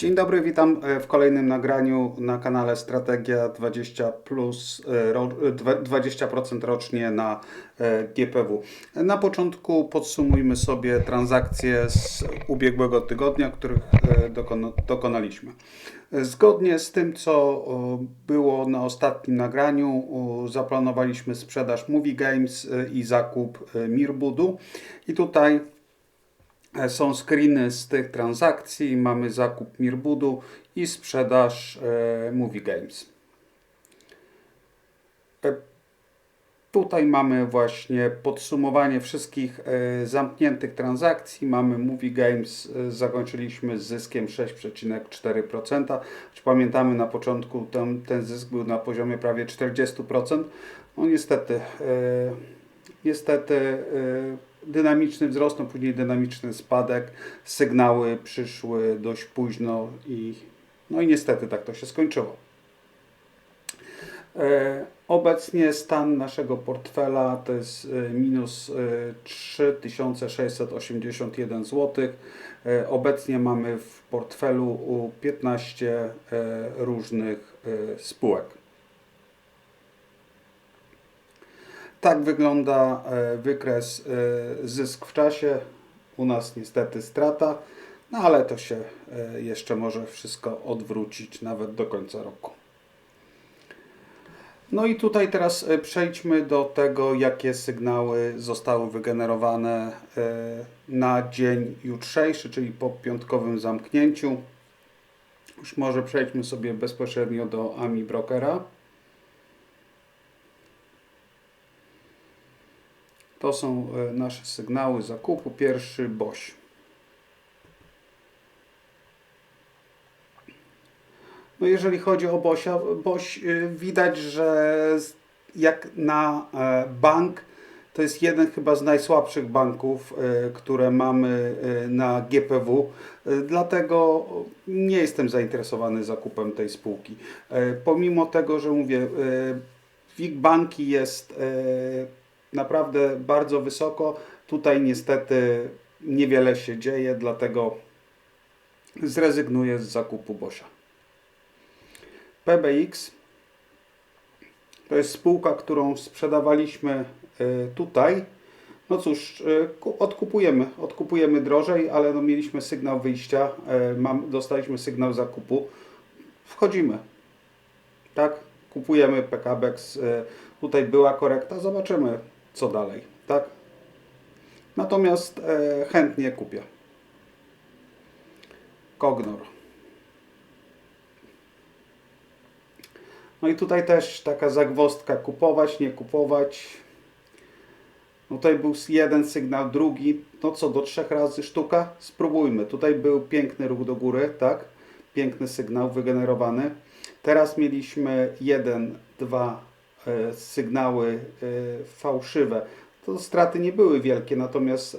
Dzień dobry, witam e, w kolejnym nagraniu na kanale Strategia 20 plus e, ro- e, dwa- 20% rocznie na e, GPW. Na początku podsumujmy sobie transakcje z ubiegłego tygodnia, których e, dokona- dokonaliśmy. E, Zgodnie z tym, co było na ostatnim nagraniu, zaplanowaliśmy sprzedaż Movie Games e, i zakup e, Mirbudu. I tutaj E, Są screeny z tych transakcji, mamy zakup Mirbudu i sprzedaż e, Movie Games. E, Tutaj mamy właśnie podsumowanie wszystkich e, zamkniętych transakcji. Mamy Movie Games, e, zakończyliśmy z zyskiem 6,4%. Choć pamiętamy na początku ten, ten zysk był na poziomie prawie 40%. No niestety, e, niestety e, dynamiczny wzrost, no później dynamiczny spadek. Sygnały przyszły dość późno i no i niestety tak to się skończyło. E, Obecnie stan naszego portfela to jest e, minus e, 3681 zł. E, Obecnie mamy w portfelu u 15 e, różnych spółek. Tak wygląda e, wykres e, zysk w czasie. U nas niestety strata, no ale to się e, jeszcze może wszystko odwrócić nawet do końca roku. No i tutaj teraz przejdźmy do tego, jakie sygnały zostały wygenerowane na dzień jutrzejszy, czyli po piątkowym zamknięciu. Już może przejdźmy sobie bezpośrednio do AMI Brokera. To są e, nasze sygnały zakupu. Pierwszy BOŚ. No jeżeli chodzi o Bosia, Boś y, widać, że jak na e, bank, to jest jeden chyba z najsłabszych banków, e, które mamy e, na GPW. E, Dlatego nie jestem zainteresowany zakupem tej spółki. E, Pomimo tego, że mówię, e, WIG banki jest e, naprawdę bardzo wysoko, tutaj niestety niewiele się dzieje, dlatego zrezygnuję z zakupu Bosia. PBX to jest spółka, którą sprzedawaliśmy e, tutaj. No cóż, ku- odkupujemy, odkupujemy drożej, ale no mieliśmy sygnał wyjścia, e, mam, dostaliśmy sygnał zakupu. Wchodzimy. Tak, kupujemy PKBX. Tutaj była korekta, zobaczymy co dalej. Tak. Natomiast e, chętnie kupię. Kognor. No i tutaj też taka zagwostka kupować, nie kupować. No tutaj był jeden sygnał, drugi, no co, do trzech razy sztuka? Spróbujmy. Tutaj był piękny ruch do góry, tak? Piękny sygnał wygenerowany. Teraz mieliśmy jeden, dwa e, sygnały e, fałszywe. To straty nie były wielkie, natomiast e,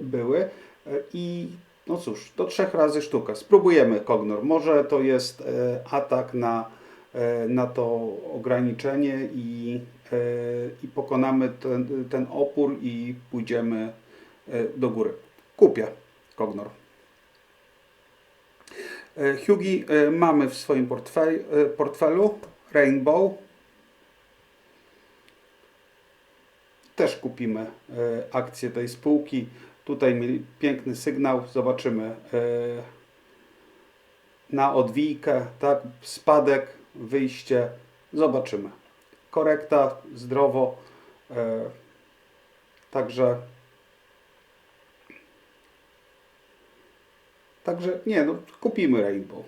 były. E, I no cóż, do trzech razy sztuka. Spróbujemy Kognor. Może to jest e, atak na e, na to ograniczenie i, e, i pokonamy ten, ten opór i pójdziemy e, do góry. Kupię Kognor. E, Hugi e, mamy w swoim portfel, e, portfelu. Rainbow. Też kupimy e, akcję tej spółki. Tutaj mieli piękny sygnał. Zobaczymy e, na odwijkę, tak, spadek, wyjście, zobaczymy. Korekta, zdrowo, e, także także nie, no kupimy Rainbow.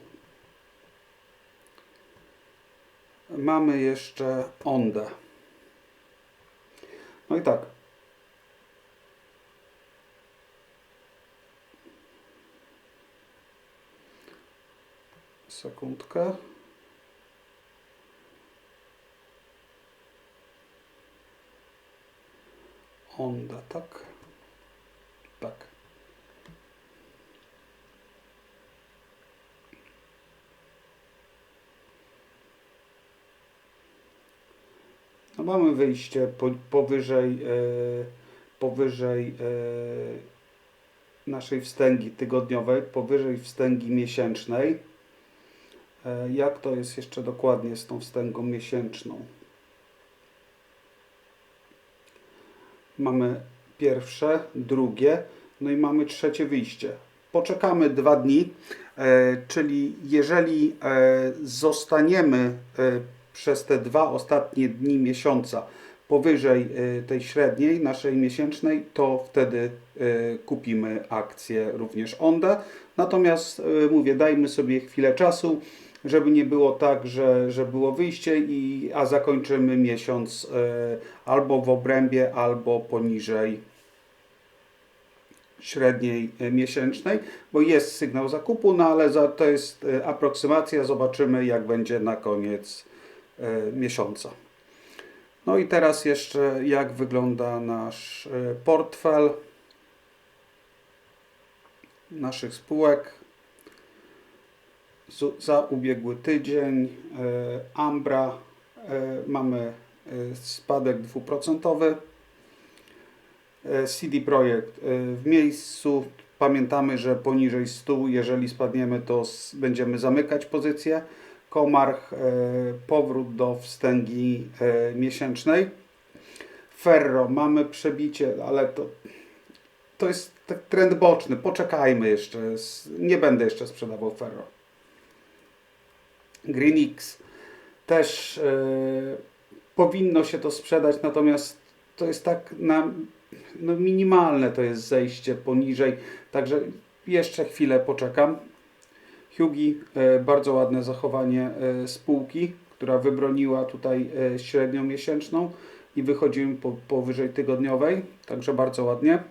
Mamy jeszcze Ondę. No i tak, sekundkę. Onda, tak? Tak. No mamy wyjście po, powyżej, e, powyżej naszej wstęgi tygodniowej, powyżej wstęgi miesięcznej. E, Jak to jest jeszcze dokładnie z tą wstęgą miesięczną? Mamy pierwsze, drugie, no i mamy trzecie wyjście. Poczekamy dwa dni, e, czyli jeżeli e, zostaniemy e, przez te dwa ostatnie dni miesiąca powyżej e, tej średniej naszej miesięcznej, to wtedy e, kupimy akcję również ONDE. Natomiast e, mówię, dajmy sobie chwilę czasu, żeby nie było tak, że, że było wyjście, i, a zakończymy miesiąc albo w obrębie, albo poniżej średniej miesięcznej, bo jest sygnał zakupu, no ale za, to jest aproksymacja, zobaczymy jak będzie na koniec miesiąca. No i teraz jeszcze jak wygląda nasz e, portfel naszych spółek za ubiegły tydzień. e, Ambra e, mamy e, spadek dwuprocentowy. E, CD Projekt e, w miejscu. Pamiętamy, że poniżej 100, jeżeli spadniemy, to będziemy zamykać pozycję. Komarch, e, powrót do wstęgi e, miesięcznej. Ferro, mamy przebicie, ale to, to jest tak trend boczny. Poczekajmy jeszcze. Nie będę jeszcze sprzedawał Ferro. Greenix też e, powinno się to sprzedać, natomiast to jest tak na no minimalne to jest zejście poniżej, także jeszcze chwilę poczekam. Hugi, e, bardzo ładne zachowanie e, spółki, która wybroniła tutaj e, średnią miesięczną i wychodzimy po, powyżej tygodniowej, także bardzo ładnie.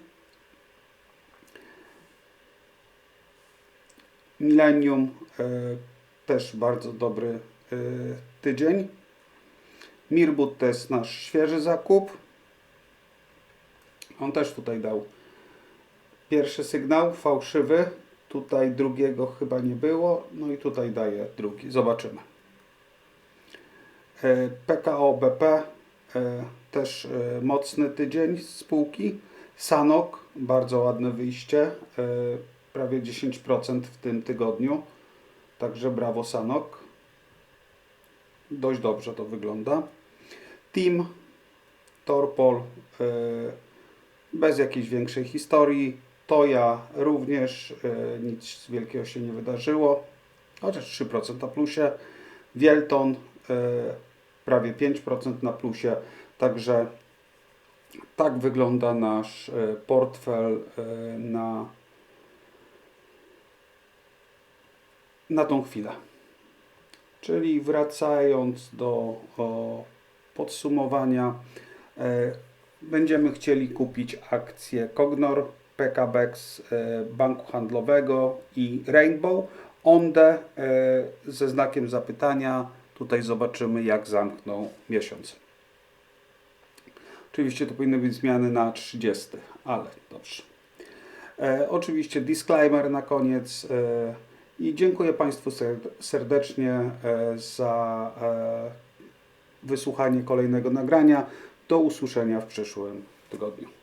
Millennium też bardzo dobry tydzień. Mirbut to jest nasz świeży zakup. On też tutaj dał pierwszy sygnał, fałszywy. Tutaj drugiego chyba nie było. No i tutaj daje drugi. Zobaczymy. E, PKO BP e, też e, mocny tydzień z spółki. Sanok, bardzo ładne wyjście. Prawie 10% w tym tygodniu. Także brawo Sanok. Dość dobrze to wygląda. Team, Torpol, bez jakiejś większej historii. Toja również e, nic wielkiego się nie wydarzyło, chociaż 3% na plusie. Wielton e, prawie 5% na plusie. Także tak wygląda nasz e, portfel na, na tą chwilę. Czyli wracając do podsumowania, będziemy chcieli kupić akcje Cognor, PKBX e, Banku Handlowego i Rainbow. Onde e, ze znakiem zapytania. Tutaj zobaczymy jak zamkną miesiąc. Oczywiście to powinny być zmiany na 30, ale dobrze. E, oczywiście disclaimer na koniec. E, I dziękuję Państwu serd- serdecznie e, za e, wysłuchanie kolejnego nagrania. Do usłyszenia w przyszłym tygodniu.